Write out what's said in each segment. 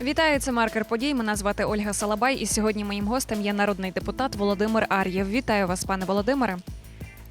Вітаю, це маркер подій. Мене звати Ольга Салабай, і сьогодні моїм гостем є народний депутат Володимир Ар'єв. Вітаю вас, пане Володимире.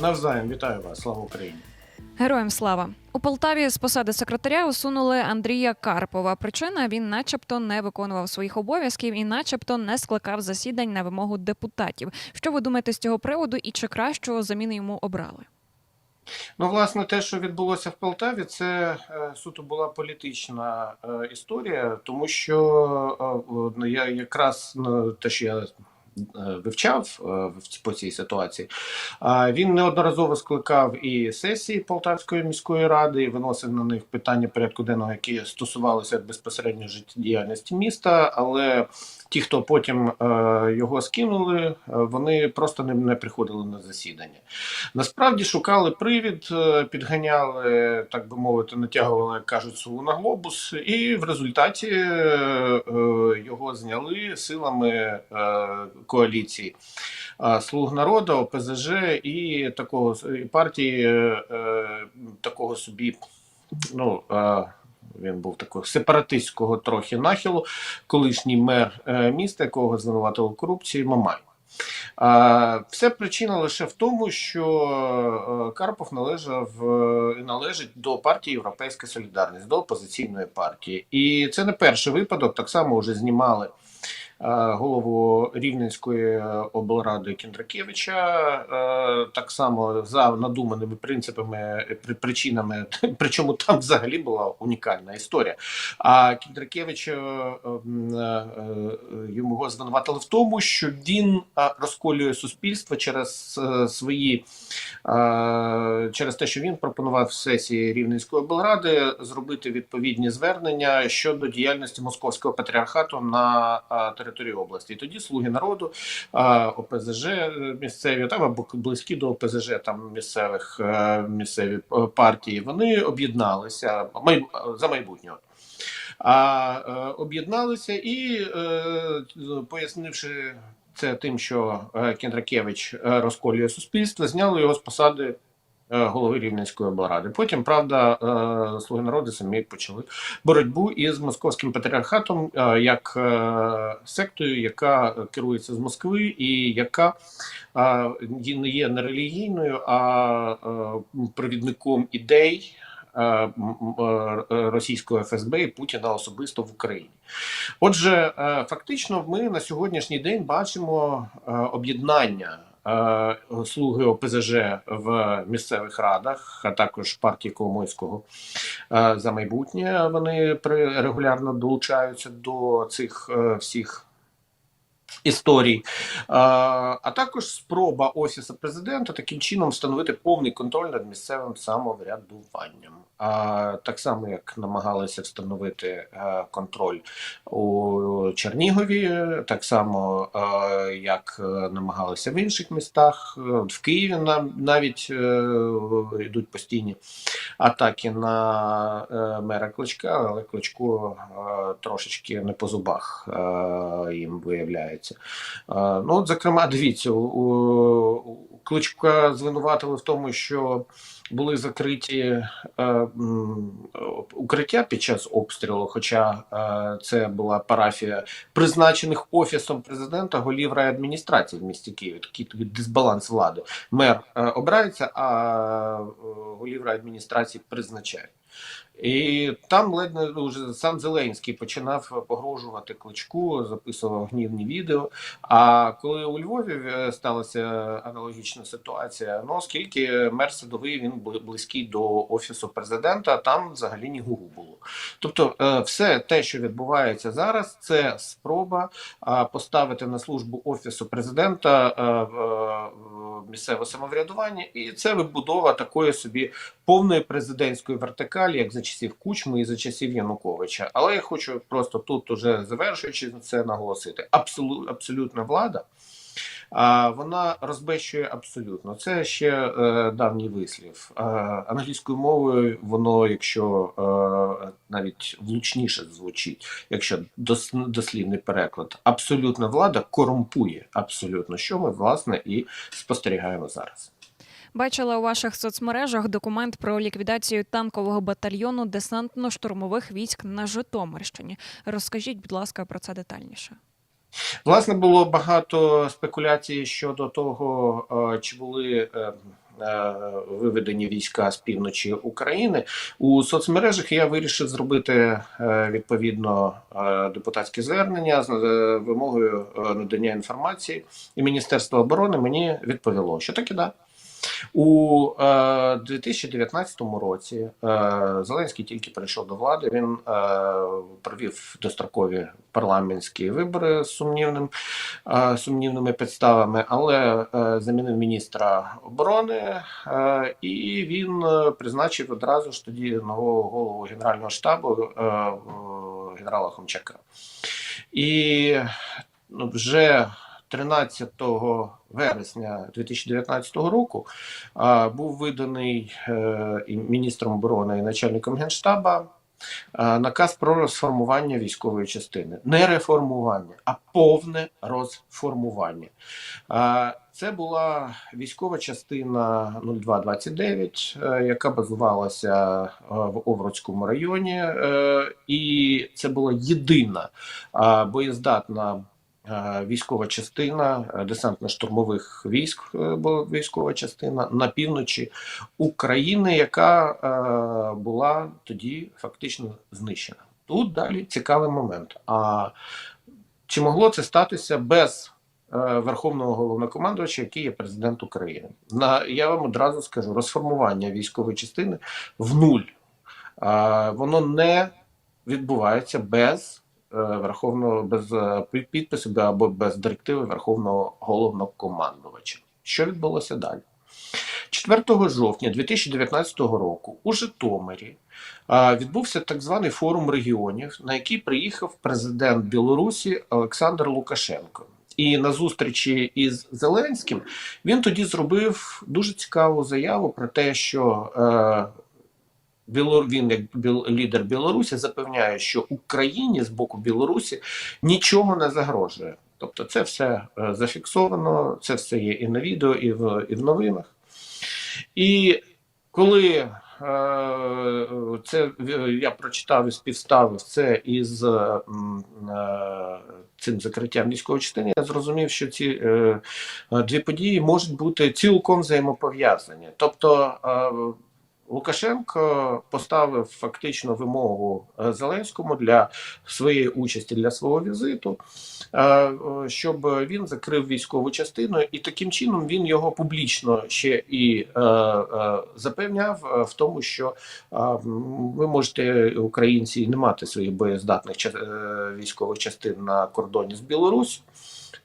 Навзаєм вітаю вас, слава Україні. Героям слава у Полтаві з посади секретаря усунули Андрія Карпова. Причина він, начебто, не виконував своїх обов'язків і, начебто, не скликав засідань на вимогу депутатів. Що ви думаєте з цього приводу, і чи кращого заміни йому обрали? Ну, власне, те, що відбулося в Полтаві, це е, суто була політична е, історія, тому що е, ну, я якраз ну, те, що я. Е, Вивчав е, в- по цій ситуації. Він неодноразово скликав і сесії Полтавської міської ради, і виносив на них питання порядку денного, які стосувалися безпосередньо життєдіяльності міста. Але ті, хто потім е, його скинули, вони просто не, приходили на засідання. Насправді шукали привід, підганяли, так би мовити, натягували, як кажуть, суву на глобус, і в результаті його зняли силами коаліції Слуг народу, ОПЗЖ і такого і партії е, е, такого собі. Ну, він був такого сепаратистського трохи нахилу, колишній мер е, міста, якого звинуватили корупції, Мамай. Все причина лише в тому, що Карпов належав і належить до партії Європейська Солідарність, до опозиційної партії. І це не перший випадок. Так само вже знімали голову Рівненської облради Кіндракевича, е, так само за надуманими принципами при- причинами, причому там взагалі була унікальна історія. А Кіндракевич е, е, е, йому звинуватили в тому, що він е, розколює суспільство через е, свої е, через те, що він пропонував в сесії Рівненської облради зробити відповідні звернення щодо діяльності московського патріархату на е, території області. І тоді слуги народу, ОПЗЖ місцеві там або близькі до ОПЗЖ, там місцевих е, місцеві е, партії, вони об'єдналися за майбутнього. А е, об'єдналися і, пояснивши це тим, що Кіндракевич розколює суспільство, зняли його з посади голови Рівненської облради. Потім, правда, е, слуги народу самі почали боротьбу із московським патріархатом е, як е, сектою, яка керується з Москви, і яка е, не є не релігійною, а е, провідником ідей е, е, російського ФСБ і Путіна особисто в Україні. Отже, е, фактично, ми на сьогоднішній день бачимо е, об'єднання. Е, Слуги ОПЗЖ в місцевих радах, а також партії Коломойського е, за майбутнє. Вони регулярно долучаються до цих е, всіх історій, а також спроба офісу президента таким чином встановити повний контроль над місцевим самоврядуванням. А так само, як намагалися встановити е, контроль у Чернігові, так само е, як е, намагалися в інших містах, в Києві навіть йдуть постійні атаки на мера Кличка, але Кличко трошечки не по зубах їм виявляється. Е, ну, от, зокрема, дивіться, Кличка звинуватили в тому, що були закриті е, укриття під час обстрілу, хоча е, це була парафія призначених офісом президента голів райадміністрації в місті Києві. Такий дисбаланс влади. Мер е, обирається, а голів райадміністрації призначають. І там ледь не вже сам Зеленський починав погрожувати кличку, записував гнівні відео. А коли у Львові е, сталася аналогічна ситуація, ну оскільки мер садовий він бли- близький до офісу президента, там взагалі ні гугу було. Тобто, е, все те, що відбувається зараз, це спроба поставити на службу офісу президента е, місцеве самоврядування, і це вибудова такої собі повної президентської вертикалі, як за часів Кучми і за часів Януковича. Але я хочу просто тут, уже завершуючи це наголосити: Абсолю, абсолютна влада. А вона розбещує абсолютно. Це ще е, давній вислів. Е, англійською мовою воно, якщо е, навіть влучніше звучить, якщо дос, дослівний переклад, абсолютна влада корумпує абсолютно, що ми власне і спостерігаємо зараз. Бачила у ваших соцмережах документ про ліквідацію танкового батальйону десантно-штурмових військ на Житомирщині. Розкажіть, будь ласка, про це детальніше. Власне, було багато спекуляцій щодо того, е, чи були е, е, виведені війська з півночі України. У соцмережах я вирішив зробити відповідно депутатське звернення з вимогою надання інформації, і Міністерство оборони мені відповіло, що так і да. У е, 2019 році е, Зеленський тільки прийшов до влади. Він е, провів дострокові парламентські вибори з сумнівним, е, сумнівними підставами, але е, замінив міністра оборони, е, і він е, призначив одразу ж тоді нового голову генерального штабу е, е, генерала Хомчака. І ну, вже 13 вересня 2019 року був виданий е, міністром оборони і начальником генштаба наказ про розформування військової частини. Не реформування, а повне розформування. Це була військова частина 0229, е, яка базувалася е, в Овруцькому районі, і це була єдина боєздатна військова частина е, десантно-штурмових військ, е, бо військова частина на півночі України, яка е, була тоді фактично знищена. Тут далі цікавий момент. А чи могло це статися без е, Верховного головнокомандувача, який є президент України? На я вам одразу скажу: розформування військової частини в нуль. Воно не відбувається без е, верховного без е, пі- підпису бе- або без директиви Верховного головнокомандувача. Що відбулося далі? 4 жовтня 2019 року у Житомирі відбувся так званий форум регіонів, на який приїхав президент Білорусі Олександр Лукашенко. І на зустрічі із Зеленським він тоді зробив дуже цікаву заяву про те, що е. Він, як лідер Білорусі, запевняє, що Україні з боку Білорусі нічого не загрожує. Тобто, це все е, зафіксовано, це все є і на відео, і в, і в новинах. І коли е, це е, я прочитав і співставив це із е, е, цим закриттям військової частини, я зрозумів, що ці е, дві події можуть бути цілком взаємопов'язані. Тобто е, Лукашенко поставив фактично вимогу е, Зеленському для своєї участі для свого візиту, е, щоб він закрив військову частину, і таким чином він його публічно ще і е, запевняв в тому, що ви можете українці не мати своїх боєздатних військових частин на кордоні з Білорусі.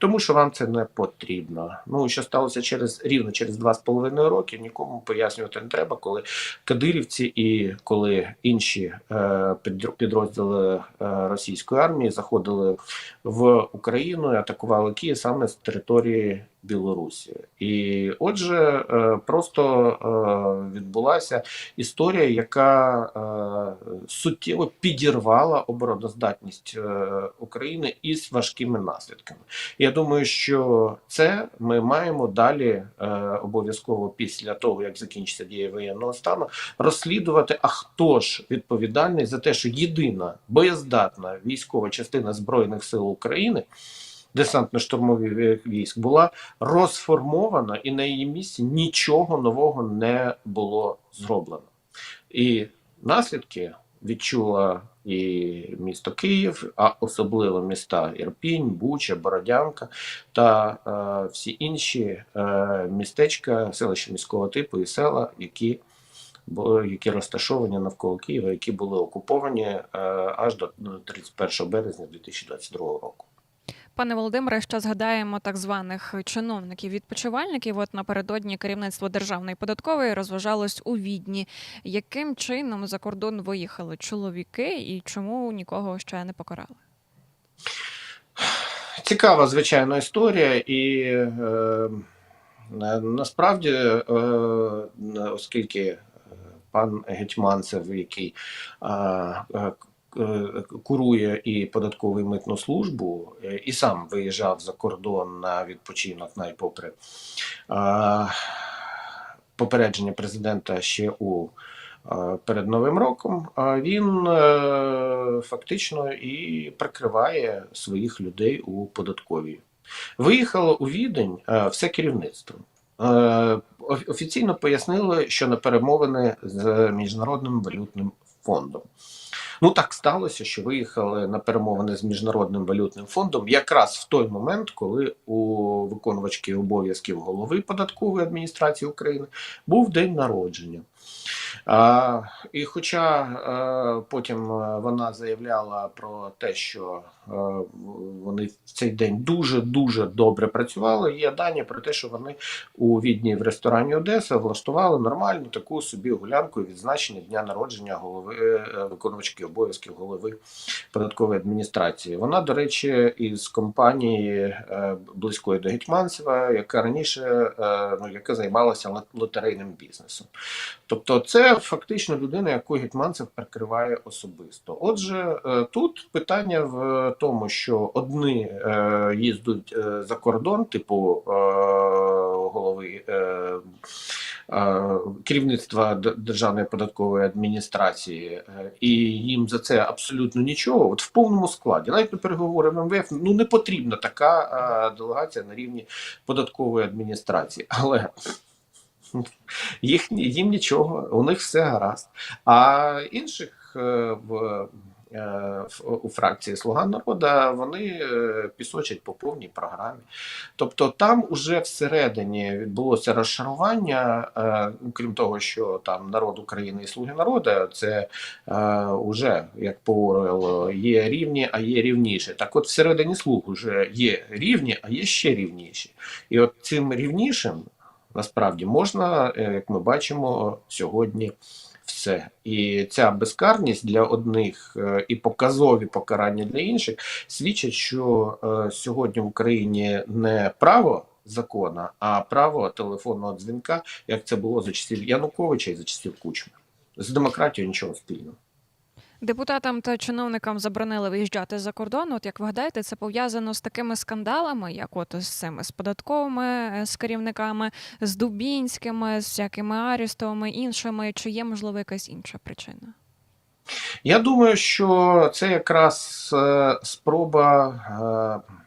Тому що вам це не потрібно. Ну що сталося через рівно через два з половиною роки, нікому пояснювати не треба, коли кадирівці і коли інші е, підрозділи е, російської армії заходили в Україну і атакували Київ саме з території Білорусі. І отже, е, просто е, відбулася історія, яка е, суттєво підірвала обороноздатність України із важкими наслідками. Я думаю, що це ми маємо далі обов'язково після того, як закінчиться дія воєнного стану, розслідувати, а хто ж відповідальний за те, що єдина боєздатна військова частина Збройних сил України. Десантно-штурмових військ була розформована, і на її місці нічого нового не було зроблено. І наслідки відчула і місто Київ, а особливо міста Ірпінь, Буча, Бородянка та е, всі інші е, містечка, селища міського типу і села, які які розташовані навколо Києва, які були окуповані е, аж до ну, 31 березня 2022 року. Пане Володимире, ще згадаємо так званих чиновників-відпочивальників. От напередодні керівництво державної податкової розважалось у відні. Яким чином за кордон виїхали чоловіки і чому нікого ще не покарали? Цікава, звичайно, історія, і е, насправді, е, оскільки пан Гетьманцев, який е, е, курує і податкову і митну службу, е, і сам виїжджав за кордон на відпочинок, навіть попри е, попередження президента ще у е, перед Новим роком, він е, фактично і прикриває своїх людей у податковій. Виїхало у Відень е, все керівництво. Е, Офіційно пояснили, що на перемовини з Міжнародним валютним фондом. Ну так сталося, що виїхали на перемовини з Міжнародним валютним фондом якраз в той момент, коли у виконувачки обов'язків голови податкової адміністрації України був день народження. А, і хоча е, потім е, вона заявляла про те, що е, вони в цей день дуже дуже добре працювали, є дані про те, що вони у відні в ресторані Одеса влаштували нормальну таку собі гулянку відзначення дня народження голови виконувачки обов'язків голови податкової адміністрації. Вона, до речі, із компанії близької до Гетьманцева, яка раніше ну, яка займалася лотерейним бізнесом. Тобто, це фактично людина, яку Гетьманцев прикриває особисто. Отже, е, тут питання в тому, що одні е, їздять е, за кордон, типу е, голови. Е, е, Керівництва Державної податкової адміністрації, е, і їм за це абсолютно нічого. От в повному складі, навіть на переговори в МВФ, ну не потрібна така е, делегація на рівні податкової адміністрації. Але їх, їм нічого, у них все гаразд. А інших е, в, е, у фракції Слуга народу вони е, пісочать по повній програмі. Тобто там уже всередині відбулося розшарування, крім того, що там народ України і Слуги народу, це е, уже, як по є рівні, а є рівніші. Так от всередині слуг вже є рівні, а є ще рівніші. І от цим рівнішим насправді можна, е, як ми бачимо, сьогодні все. І ця безкарність для одних е, і показові покарання для інших свідчать, що е, сьогодні в Україні не право закона, а право телефонного дзвінка, як це було за часів Януковича і за часів Кучми. З демократією нічого спільного. Депутатам та чиновникам заборонили виїжджати за кордон. От як ви гадаєте, це пов'язано з такими скандалами, як от з цими з податковими е, з керівниками, з Дубінськими, з всякими Арістовими, іншими, чи є можливо якась інша причина? Я думаю, що це якраз е, спроба е,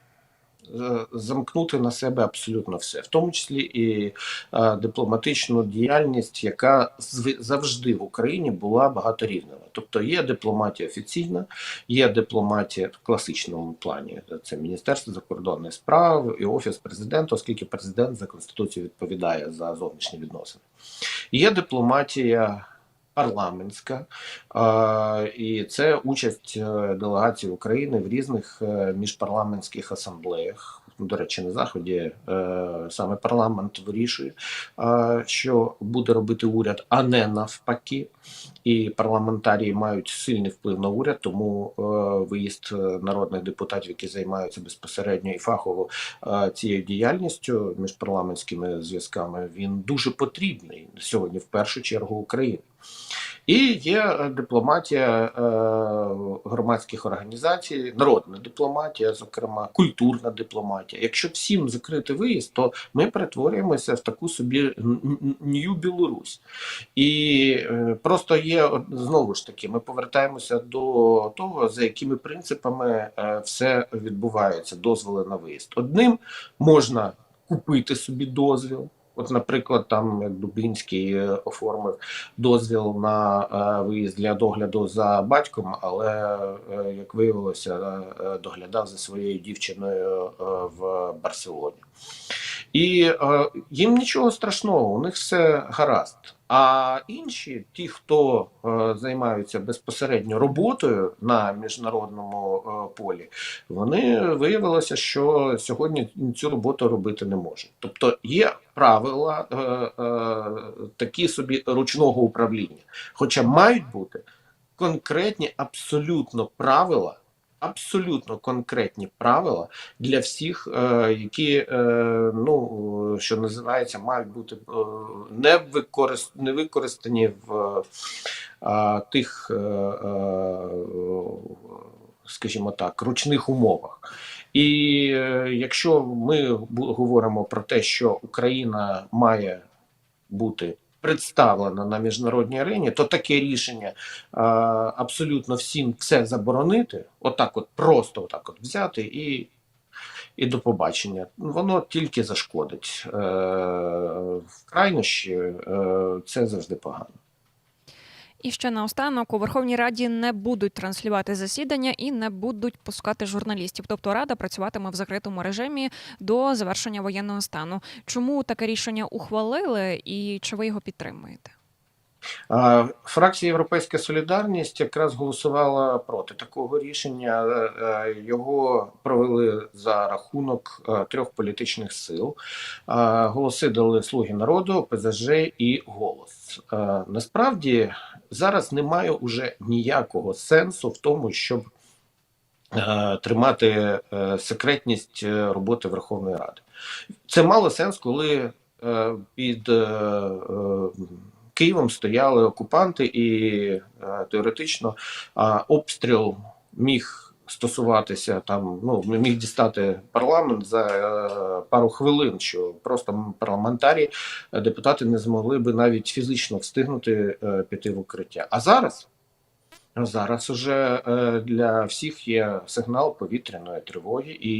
замкнути на себе абсолютно все, в тому числі і е, дипломатичну діяльність, яка завжди в Україні була багаторівнева. Тобто є дипломатія офіційна, є дипломатія в класичному плані. Це Міністерство закордонних справ і офіс президента, оскільки президент за конституцією відповідає за зовнішні відносини. Є дипломатія парламентська, і це участь е, делегації України в різних е, міжпарламентських асамблеях. До речі, на заході е, саме парламент вирішує, що буде робити уряд, а не навпаки. І парламентарії мають сильний вплив на уряд, тому виїзд народних депутатів, які займаються безпосередньо і фахово цією діяльністю міжпарламентськими зв'язками, він дуже потрібний сьогодні, в першу чергу, Україні. І є е, дипломатія е, громадських організацій, народна дипломатія, зокрема, культурна дипломатія. Якщо всім закрити виїзд, то ми перетворюємося в таку собі Нью Білорусь. І е, просто є знову ж таки, ми повертаємося до того, за якими принципами все відбувається, дозволи на виїзд. Одним можна купити собі дозвіл. От, наприклад, там Дубінський е, оформив дозвіл на е, виїзд для догляду за батьком, але е, як виявилося, доглядав за своєю дівчиною в Барселоні. І їм нічого страшного, у них все гаразд. А інші, ті, хто е, займаються безпосередньо роботою на міжнародному е, полі, вони виявилося, що сьогодні цю роботу робити не можуть. Тобто є правила е, е, такі собі ручного управління, хоча мають бути конкретні абсолютно правила. Абсолютно конкретні правила для всіх, е, які е, ну що називається, мають бути е, не використ... не використані в тих, скажімо так, ручних умовах. І якщо ми говоримо про те, що Україна має бути представлена на міжнародній арені, то таке рішення а, абсолютно всім все заборонити, отак, от просто отак от взяти і. І до побачення. Воно тільки зашкодить. Е, крайнощі е, це завжди погано. І ще наостанок у Верховній Раді не будуть транслювати засідання і не будуть пускати журналістів. Тобто Рада працюватиме в закритому режимі до завершення воєнного стану. Чому таке рішення ухвалили і чи ви його підтримуєте? Фракція Європейська Солідарність якраз голосувала проти такого рішення. Е, е, Його провели за рахунок е, трьох політичних сил. Голоси дали Слуги народу, ПЗЖ і голос. Насправді зараз немає уже ніякого сенсу в тому, щоб тримати секретність роботи Верховної Ради. Це мало сенс, коли під Києвом стояли окупанти, і е, теоретично обстріл міг стосуватися там, ну міг дістати парламент за е, пару хвилин, що просто парламентарі, е, депутати не змогли би навіть фізично встигнути піти в укриття. А зараз. Зараз уже для всіх є сигнал повітряної тривоги, і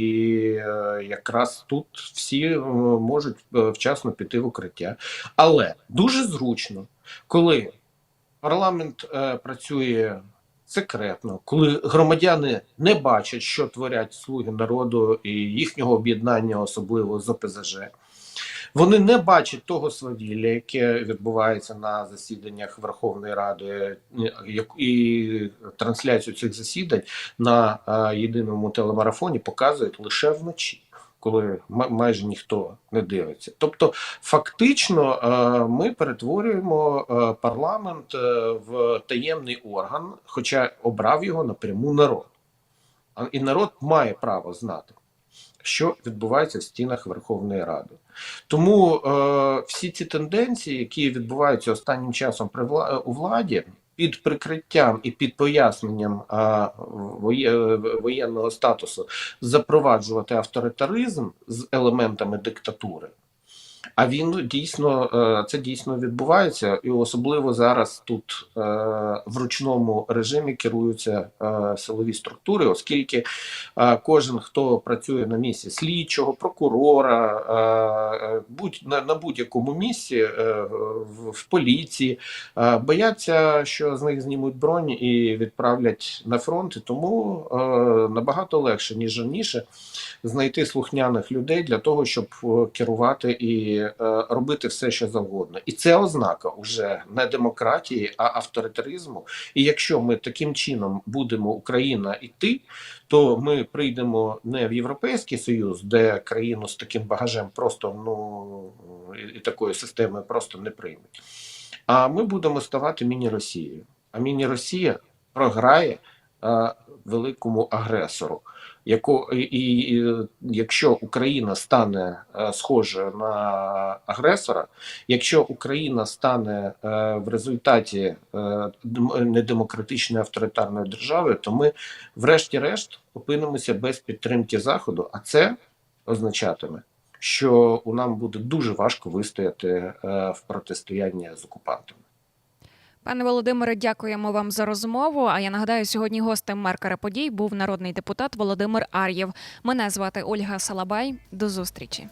якраз тут всі можуть вчасно піти в укриття. Але дуже зручно, коли парламент е, працює секретно, коли громадяни не бачать, що творять слуги народу і їхнього об'єднання, особливо з ОПЗЖ. Вони не бачать того свавілля, яке відбувається на засіданнях Верховної Ради, і трансляцію цих засідань на е, єдиному телемарафоні показують лише вночі, коли майже ніхто не дивиться. Тобто, фактично, е, ми перетворюємо е, парламент е, в таємний орган, хоча обрав його напряму народ. І народ має право знати, що відбувається в стінах Верховної Ради. Тому е, всі ці тенденції, які відбуваються останнім часом при вла- у владі, під прикриттям і під поясненням а, воє- воєнного статусу запроваджувати авторитаризм з елементами диктатури. А він дійсно е, це дійсно відбувається, і особливо зараз тут е, в ручному режимі керуються е, силові структури, оскільки кожен, хто працює на місці слідчого, прокурора, будь на, будь-якому місці в, поліції, бояться, що з них знімуть бронь і відправлять на фронт. І тому набагато легше ніж раніше знайти слухняних людей для того, щоб керувати і е, робити все, що завгодно. І це ознака уже не демократії, а авторитаризму. І якщо ми таким чином будемо Україна іти, то ми прийдемо не в Європейський Союз, де країну з таким багажем просто ну і, і такою системою просто не приймуть. А ми будемо ставати міні-Росією. А міні-Росія програє е, великому агресору. Яко, і, і, якщо Україна стане е, схожою на агресора, якщо Україна стане е, в результаті е, недемократичної авторитарної держави, то ми, врешті-решт, опинимося без підтримки Заходу, а це означатиме, що у нам буде дуже важко вистояти е, в протистоянні з окупантами. Пане Володимире, дякуємо вам за розмову. А я нагадаю, сьогодні гостем маркера подій був народний депутат Володимир Ар'єв. Мене звати Ольга Салабай. До зустрічі.